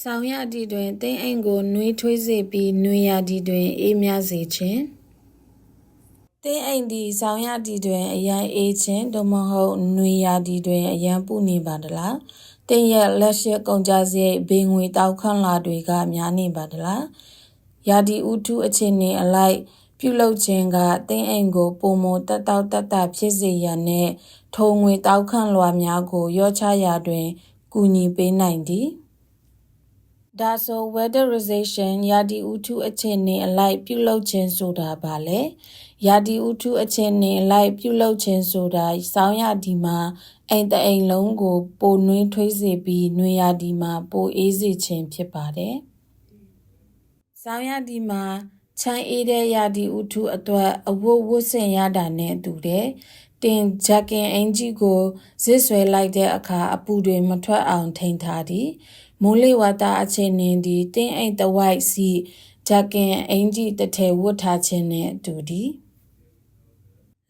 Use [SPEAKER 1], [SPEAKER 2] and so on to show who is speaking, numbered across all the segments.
[SPEAKER 1] ဆောင်းရတီတွင်တင်းအိမ်ကိုနှွေးထွေးစေပြီးနှွေရတီတွင်အေးမြစေခြင်းတင်းအိမ်သည်ဆောင်းရတီတွင်အရန်အေးခြင်းသို့မဟုတ်နှွေရတီတွင်အရန်ပူနေပါတလားတင်းရဲ့လက်ရှိကုန်ကြစရိတ်ဘေးငွေတောက်ခန့်လာတွေကများနေပါတလားရာဒီဥထုအခြေအနေအလိုက်ပြုလုပ်ခြင်းကတင်းအိမ်ကိုပုံမတက်တောက်တက်တာဖြစ်စေရန်နဲ့ထုံငွေတောက်ခန့်လွာများကိုရောချရာတွင်ကူညီပေးနိုင်သည် ဒါဆို weatherization ရာသီဥတုအခြေအနေအလိုက်ပြုလုပ်ခြင်းဆိုတာပါလေရာသီဥတုအခြေအနေအလိုက်ပြုလုပ်ခြင်းဆိုတာစောင်းရာသီမှာအိမ်တအိမ်လုံးကို ပိုနှွေးထွေးစေပြီးနှွေရာသီမှာပိုအေးစေခြင်းဖြစ်ပါတယ်စောင်းရာသီမှာချမ်းအေးတဲ့ရာသီဥတုအတွက်အဝတ်ဝတ်ဆင်ရတာနဲ့တူတယ်တင်ဂျက်ကင်အင်ဂျီကိုဇစ်ဆွဲလိုက်တဲ့အခါအပူတွေမထွက်အောင်ထိန်းထားသည် မိုးလေဝသအခြေအနေသည် တင်းအိမ်တဝိုက်စီဂျက်ကင်အင်ဂျီတထဲဝတ်ထားခြင်းနှင့်အတူသည်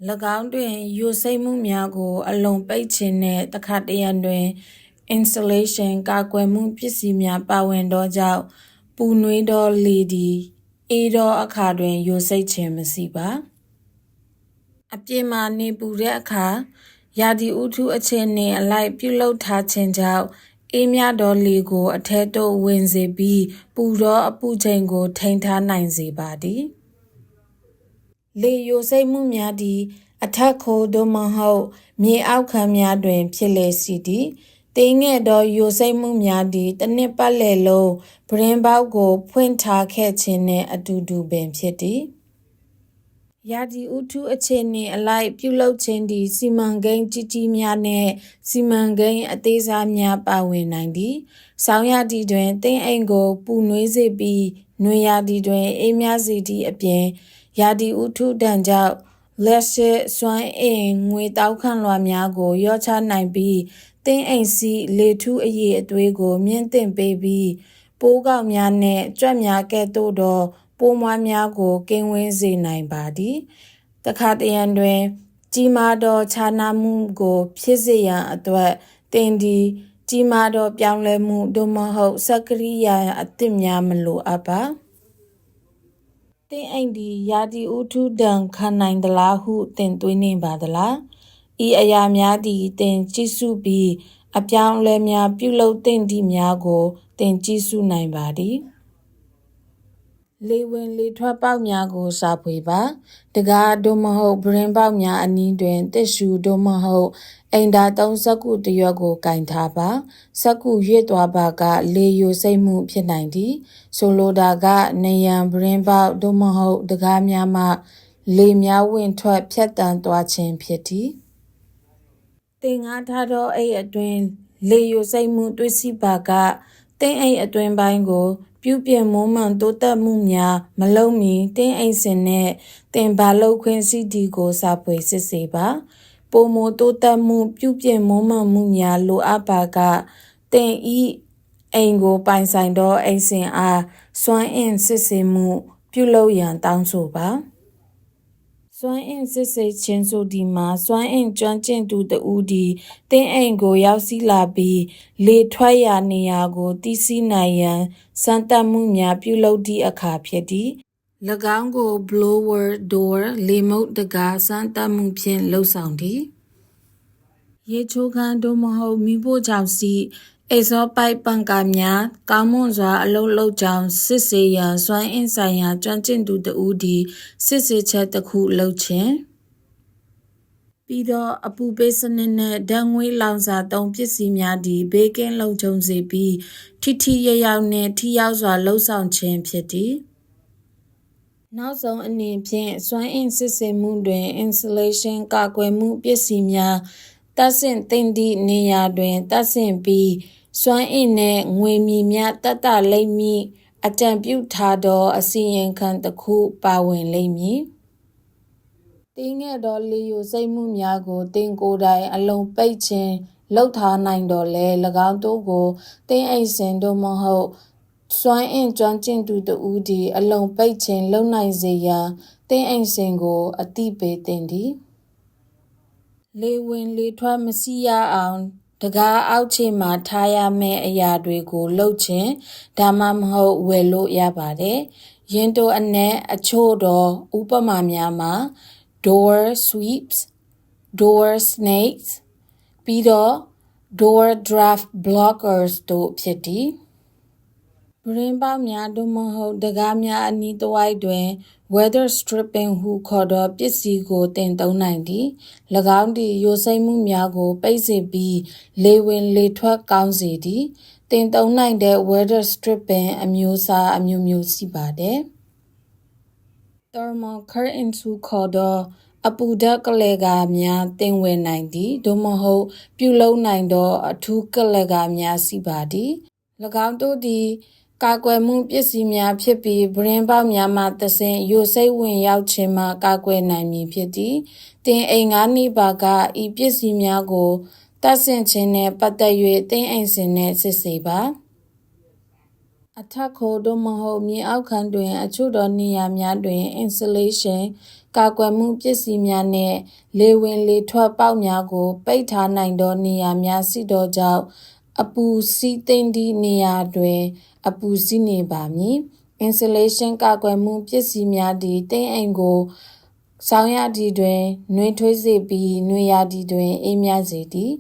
[SPEAKER 1] ၎င်းတွင်ယိုစိမ့်မှုများကို အလွန်ပိတ်ခြင်းနှင့်တခါတရံတွင် insulation ကာကွယ်မှုပစ္စည်းများပါဝင်သောကြောင့်ပူနွေးသောလေသည်အေးသောအခါတွင်ယိုစိတ်ခြင်းမရှိပါအပြင်မှာနေပူတဲ့အခါရာသီဥတုအခြေအနေအလိုက်ပြုလုပ်ထားခြင်းကြောင့် အေးမြသောလေကို အထဲသို့ဝင်စေပြီး ပူသောအပူချိန်ကို ထိန်းထားနိုင်စေပါသည်လေယိုစိမ့်မှုများသည် အထက်ခိုးသို့မဟုတ် မြေအောက်ခံများတွင် ဖြစ်လေစီသည်တင်းငယ်သောယိုစိမ့်မှုများသည်တနစ်ပတ်လည်လုံးဗရင်ပေါက်ကို ဖွင့်ထားခဲ့ခြင်းနှင့်အတူတူပင်ဖြစ်သည် ရာဒီဥထုအခြေအနေအလိုက်ပြုလုပ်ခြင်းသည်စီမံကိန်းကြီးကြီးများနှင့်စီမံကိန်းအသေးစားများပါဝင်နိုင်သည်။ဆောင်းရာသီတွင်တင်းအိမ်ကိုပူနွေးစေပြီးနွေရာသီတွင်အေးမြစေသည့်အပြင်ရာသီဥထုတန်ကြောင့်လက်ရှိစွမ်းအင်ငွေတောက်ခန့်လွှာများကိုရောချနိုင်ပြီးတင်းအိမ်စီလေထုအရေးအသွေးကိုမြင့်တင်ပေးပြီးပိုးကောက်များနှင့်ကြွက်များကဲ့သို့သော ပိုးမွှားများကိုကင်းဝေးစေနိုင်ပါသည်တခါတရံတွင် ကြီးမားသောခြားနားမှုကို ဖြစ်စေရန်အတွက်တင်ဒီကြီးမားသောပြောင်းလဲမှုသို့မဟုတ်စက္ကရိယာအသစ်များမလိုအပ်ပါတင်အိမ်ဒီယာတီဥထုဒံခံနိုင်သလားဟုတင်သွင်းနေပါသလားဤအရာများသည်တင်ကြည့်စုပြီးအပြောင်းလဲများပြုလုပ်သင့်သည့်များကိုတင်ကြည့်စုနိုင်ပါသည် လေဝင်လေထွက်ပေါက်များကိုစာဖွေပါတကားသို့မဟုတ်ဗရင်ပေါက်များအနီးတွင်တစ်ရှူသို့မဟုတ်အိမ်သာသုံးစက်ကူတရွက်ကိုကင်ထားပါစက်ကူရွေ့သွားပါက လေယိုစိတ်မှုဖြစ်နိုင်သည်ဆိုလိုတာကနေရန်ဗရင်ပေါက်သို့မဟုတ်တကားများမှ လေများဝင်ထွက်ဖြတ်တန်းသွားခြင်းဖြစ်သည်တင်ငါထားသောအိတ်အတွင် လေယိုစိတ်မှုတွေ့ရှိပါကတင်းအိမ်အတွင်ပိုင်းကို ပြုပြင်မွမ်းမံတိုးတက်မှုများမလုပ်မီတင်းအိမ်စင်နဲ့တင်ဘာလုပ်ခွင့်စီတီကိုစာပွေစစ်စေပါပုံမတိုးတက်မှုပြုပြင်မွမ်းမံမှုများလိုအပ်ပါကတင်ဤအိမ်ကိုပိုင်ဆိုင်သောအိမ်စင်အားစွမ်းအင်စစ်ဆေးမှု ပြုလုပ်ရန်တောင်းဆိုပါ စွမ်းအင်စစ်ဆေးခြင်းဆိုဒီမှာစွမ်းအင်ကျွမ်းကျင်သူတဦးဒီတင်းအိမ်ကိုရောက်စီလာပြီးလေထွက်ရာနေရာကိုတီးစီနိုင်ရန်စမ်းသပ်မှုများပြုလုပ်သည့်အခါဖြစ်သည်၎င်းကို blower door လေမုတ်တကားစမ်းသပ်မှုဖြင့်လှုပ်ဆောင်သည်ရေချိုးခန်းသို့မဟုတ်မိဖို့ကြောင့်စီ အိတ်စောပိုက်ပန်ကာများ ကောင်းမွန်စွာ အလုံးလုံးကြောင်စစ်စေရန် စွမ်းအင်ဆိုင်ရာ ကျွမ်းကျင်သူတဦးဒီစစ်စေချက်တစ်ခု လုပ်ခြင်း ပြီးတော့ အပူပေးစနစ်နဲ့ဓာတ်ငွေလောင်စာသုံးပစ္စည်းများဒီဘေးကင်းလုံခြုံစေပြီး ထိထိရရောက်နဲ့ထိရောက်စွာလှုပ်ဆောင်ခြင်း ဖြစ်သည် နောက်ဆုံးအနေဖြင့် စွမ်းအင်စစ်ဆေးမှုတွင် insulation ကာကွယ်မှုပစ္စည်းများ တပ်ဆင့်တင်သည့်နေရာတွင် တပ်ဆင့်ပြီး စွမ်းအင်နှင့်ငွေမီများတတ်တလိမ့်မည်အကြံပြုထားသောအစီရင်ခံတစ်ခုပါဝင်လိမ့်မည်တင်းငယ်သောလေယိုစိတ်မှုများကိုတင်ကိုယ်တိုင်အလုံးပိတ်ခြင်းလောက်ထားနိုင်တော်လဲ၎င်းတို့ကိုတင်းအိမ်စင်တို့မဟုတ်စွမ်းအင်ကျွမ်းကျင်သူတို့ဒီအလုံးပိတ်ခြင်းလုံနိုင်စေရန်တင်းအိမ်စင်ကို အတိပေးတင်သည်လေဝင်လေထွက်မစီရအောင် တကားအောက်ခြေမှာထားရမယ့်အရာတွေကိုလှုပ်ခြင်းဒါမှမဟုတ်ဝယ်လို့ရပါတယ်။ရင်တိုအနက်အချို့သောဥပမာများမှာ door sweeps door snakes ပြီးတော့ door draft blockers တို့ဖြစ်သည် ဗရင်ပေါက်များသို့မဟုတ်တကားများအနီးတစ်ဝိုက်တွင် weather stripping ဟုခေါ်သောပစ္စည်းကိုတင်သုံးနိုင်သည်၎င်းသည်ယိုစိမ့်မှုများကို ပိတ်စေပြီး လေဝင်လေထွက်ကောင်းစေသည်တင်သုံးနိုင်တဲ့ weather stripping အမျိုးအစားအမျိုးမျိုးရှိပါတယ် thermal curtains ဟုခေါ်သောအပူဓာတ်ကလကာများတင်ဝယ်နိုင်သည်သို့မဟုတ်ပြုလုပ်နိုင်သော အထူးကလကာများရှိပါသည်၎င်းတို့သည် ကာကွယ်မှုပစ္စည်းများဖြစ်ပြီးဗရင်ပေါက်များမှသဆင့်ယိုစိတ်ဝင်ရောက်ခြင်းမှကာကွယ်နိုင်မည်ဖြစ်သည်တင်အိမ်ငါးနေပါကဤပစ္စည်းများကိုတတ်ဆင်ခြင်းနှင့်ပတ်သက်၍တင်းအိမ်စင်နှင့်စစ်ဆေးပါအထက်ခိုသို့မဟုတ်မြေအောက်ခံတွင် အချို့သောနေရာများတွင် insulation ကာကွယ်မှုပစ္စည်းများနှင့်လေဝင်လေထွက်ပေါက်များကို ပိတ်ထားနိုင်သောနေရာများရှိသောကြောင့်အပူစီးသိမ့်သည့်နေရာတွင် အပူစီးနေပါမည် insulation ကာကွယ်မှုပစ္စည်းများသည်တင်းအိမ်ကိုဆောင်းရာသီတွင်နှွေးထွေးစေပြီးနှွေရာသီတွင်အေးမြစေသည်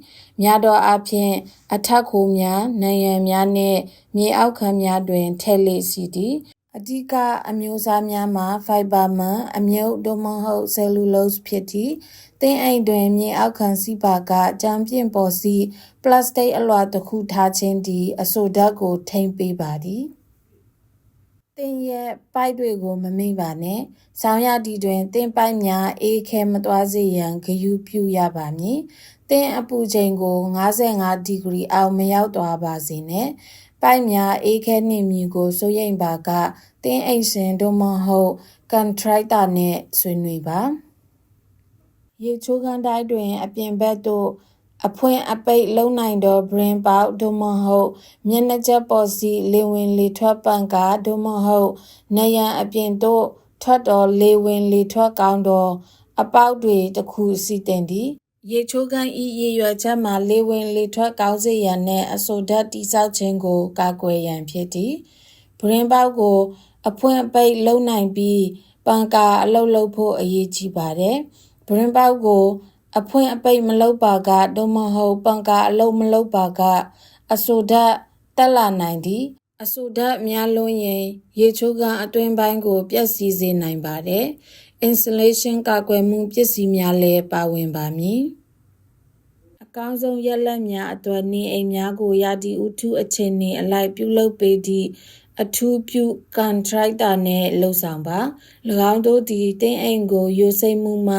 [SPEAKER 1] များသောအားဖြင့်အထက်ခိုးများနံရံများနှင့်မြေအောက်ခံများတွင်ထည့်လေ့ရှိသည် အဓိကအမျိုးအစားများမှာ fiber မှန်အမြုပ်သို့မဟုတ် cellulose ဖြစ်သည်တင်းအိမ်တွင် မြေအောက်ခံစီပါကကြမ်းပြင့်ပေါ်စီ ပလတ်စတစ်အလွှာတစ်ခုထားခြင်းသည် အဆိုဓာတ်ကို ထိမ့်ပေးပါသည်တင်ရဲ့ပိုက်တွေကိုမမိပါနဲ့။ဆောင်းရတီတွင်တင်ပိုက်များအေးခဲမသွားစေရန်ဂယူပြုရပါမည်။တင်အပူချိန်ကို55ဒီဂရီအောက်မရောက်သွားပါစေနဲ့။ ပိုက်များအေးခဲနေမည်ကိုစိုးရိမ်ပါကတင်းအိမ်ရှင်တို့မဟုတ်ကန်ထရိုက်တာနဲ့ဆွေးနွေးပါ။ရေချိုးခန်းတိုင်းတွင် အပြင်ဘက်သို့အဖွင့်အပိတ်လုံနိုင်သော brain ပေါက်သို့မဟုတ်မျက်နှာချက်ပေါ်စီလေဝင်လေထွက်ပန့်ကားသို့မဟုတ်နယံအပြင်သို့ထွက်သောလေဝင်လေထွက်ကောင်းသော အပေါက်တွေတစ်ခုစီတင်သည် ရေချိုးခန်းဤရေရွယ်ချက်မှာလေဝင်လေထွက်ကောင်းစေရန်နှင့်အဆိုဓာတ်တိဆောက်ခြင်းကို ကာကွယ်ရန်ဖြစ်သည် brain ပေါက်ကို အဖွင့်အပိတ်လုံနိုင်ပြီးပန်ကာအလုတ်လုတ်ဖို့အရေးကြီးပါတယ်။ brain ပေါက်ကို အဖွင့်အပိတ်မလုပ်ပါကသို့မဟုတ်ပန်ကာအလုပ်မလုပ်ပါက အဆိုဓာတ်တက်လာနိုင်သည်အဆိုဓာတ်များလွန်းရင် ရေချိုးကန်အတွင်းပိုင်းကို ပျက်စီးစေနိုင်ပါတယ် insulation ကာကွယ်မှုပစ္စည်းများလည်းပါဝင်ပါမည်အကောင်းဆုံးရက်လက်များအတွက်နေအိမ်များကိုရာဒီဥထုအချိန်နေအလိုက်ပြုလုပ်ပေးသည့်အထူးပြုကန်ထရိုက်တာနှင့်လှုပ်ဆောင်ပါ၎င်းတို့သည်တင်းအိမ်ကိုယိုစိမ့်မှုမှ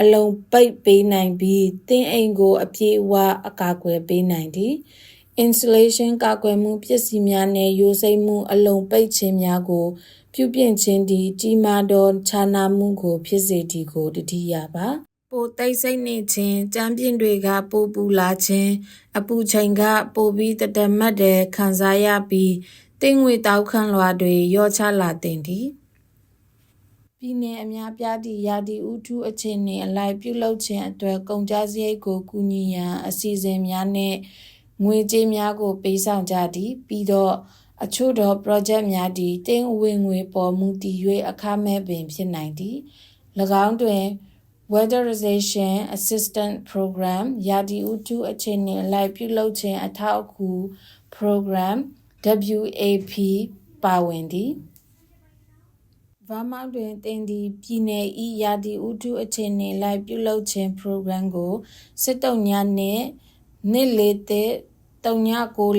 [SPEAKER 1] အလုံးပိတ်ပေးနိုင်ပြီးတင်းအိမ်ကို အပြည့်အဝအကာအကွယ်ပေးနိုင်သည် insulation ကာကွယ်မှုပစ္စည်းများနှင့်ရိုးစိမ့်မှုအလုံးပိတ်ခြင်းများကို ပြုပြင်ခြင်းသည်ကြီးမားသောခြားနားမှုကို ဖြစ်စေသည်ကိုတတိယပါပိုတိတ်ဆိတ်နေခြင်းကြမ်းပြင်တွေက ပိုပူလာခြင်းအပူချိန်က ပိုပြီးတတမတ်တဲ့ခံစားရပြီးတင်းငွေတောက်ခန့်လွာတွေရော့ချလာတင်သည်ပြည်내အများပြားသည့်ရာသီဥတုအခြေအနေအလိုက်ပြုလုပ်ခြင်းအတွက်ကုန်ကျစရိတ်ကိုကူညီရန်အစီအစဉ်များနှင့်ငွေကြေးများကိုပေးဆောင်ကြသည်ပြီးတော့ အချို့သော project များသည်တင်းဝင်ငွေပေါ်မူတည်၍အခမဲ့ပင် ဖြစ်နိုင်သည်၎င်းတွင် weatherization assistant program ရာသီဥတုအခြေအနေအလိုက် ပြုလုပ်ခြင်း အထောက်အကူ program WAP ပါဝင်သည်ဗမောက်တွင်တင်သည် ပြည်내ဤရာသီဥတုအခြေအနေလိုက် ပြုလုပ်ခြင်း program ကို စစ်တုံညနှင့်နှ စ်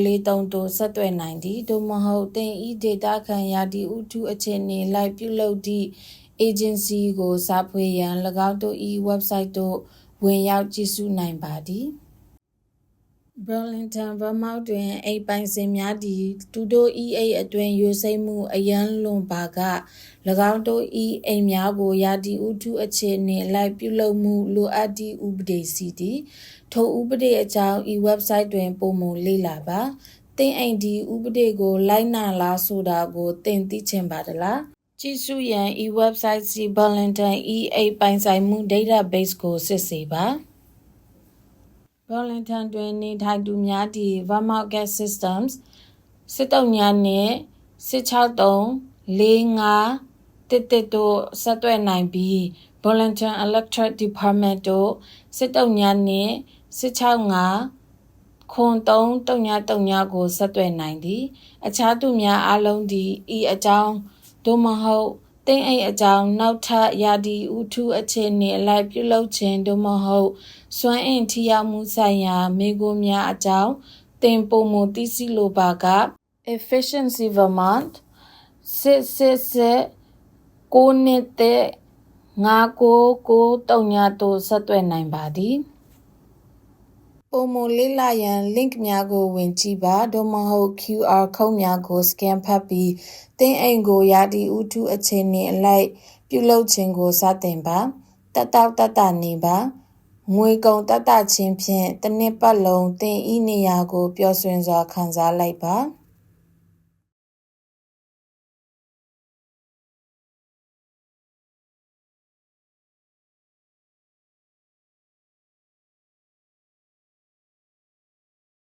[SPEAKER 1] လေးသက်3943တို့ဆက်သွယ်နိုင်သည်သို့မဟုတ်တင်ဤဒေတာခံရာသီဥတုအခြေအနေလိုက်ပြုလုပ်သည့် agency ကိုစာဖွေရန်၎င်းတို့၏ website သို့ဝင်ရောက်ကြည့်ရှုနိုင်ပါသည် Burlington Vermont တွင် အိမ်ပိုင်ရှင်များသည် သူတို့၏အိမ်အတွင်း ယိုစိမ့်မှု အရန်လွန်ပါက၎င်းတို့၏အိမ်များကို ရာသီဥတုအခြေအနေအလိုက် ပြုလုပ်မှု လိုအပ်သည့် ဥပဒေရှိသည် ထိုဥပဒေအကြောင်း ဤ website တွင် ပိုမိုလေ့လာပါ သင်အိမ်ဒီဥပဒေကို လိုက်နာလားဆိုတာကို သင်သိချင်ပါသလားကြည့်ရှုရန်ဤ website စီ Burlington ဤအိမ်ပိုင်ဆိုင်မှု database ကိုစစ်ဆေးပါ Burlington တွင်နေထိုင်သူများသည့် Vermont Gas Systems စစ်တုံညာနှင့်163 45တစ်တစ်တို့ဆက်သွယ်နိုင်ပြီး Burlington Electric Department တို့စစ်တုံညာနှင့်165ခွန်3တုံညာတုံညာကိုဆက်သွယ်နိုင်သည် အခြားသူများအားလုံးသည်ဤအကြောင်းသို့မဟုတ် တင်းအိမ်အကြောင်းနောက်ထပ်ရာဒီဥထုအခြေအနေအလိုက်ပြုလုပ်ခြင်းသို့မဟုတ်စွမ်းအင်ထိရောက်မှုဆိုင်ရာမိဂုများအကြောင်းတင်ပုံမသိစီလိုပါက Efficiency Vermont စစ်စစ်စစ်ကိုနှစ်တဲ့9993ညတို့ဆက်သွယ်နိုင်ပါသည် ပုံမလေးလာရန် link များကို ဝင်ကြည့်ပါ သို့မဟုတ် QR code များကို scan ဖတ်ပြီး သင်အိမ်ကို ရာဒီဥထုအခြေအနေအလိုက် ပြုလုပ်ခြင်းကို စတင်ပါတတောက်တတနေပါငွေကုန်တတချင်းဖြင့်တစ်နှစ်ပတ်လုံးသင်ဤနေရာကိုပျော်ရွှင်စွာခံစားလိုက်ပါ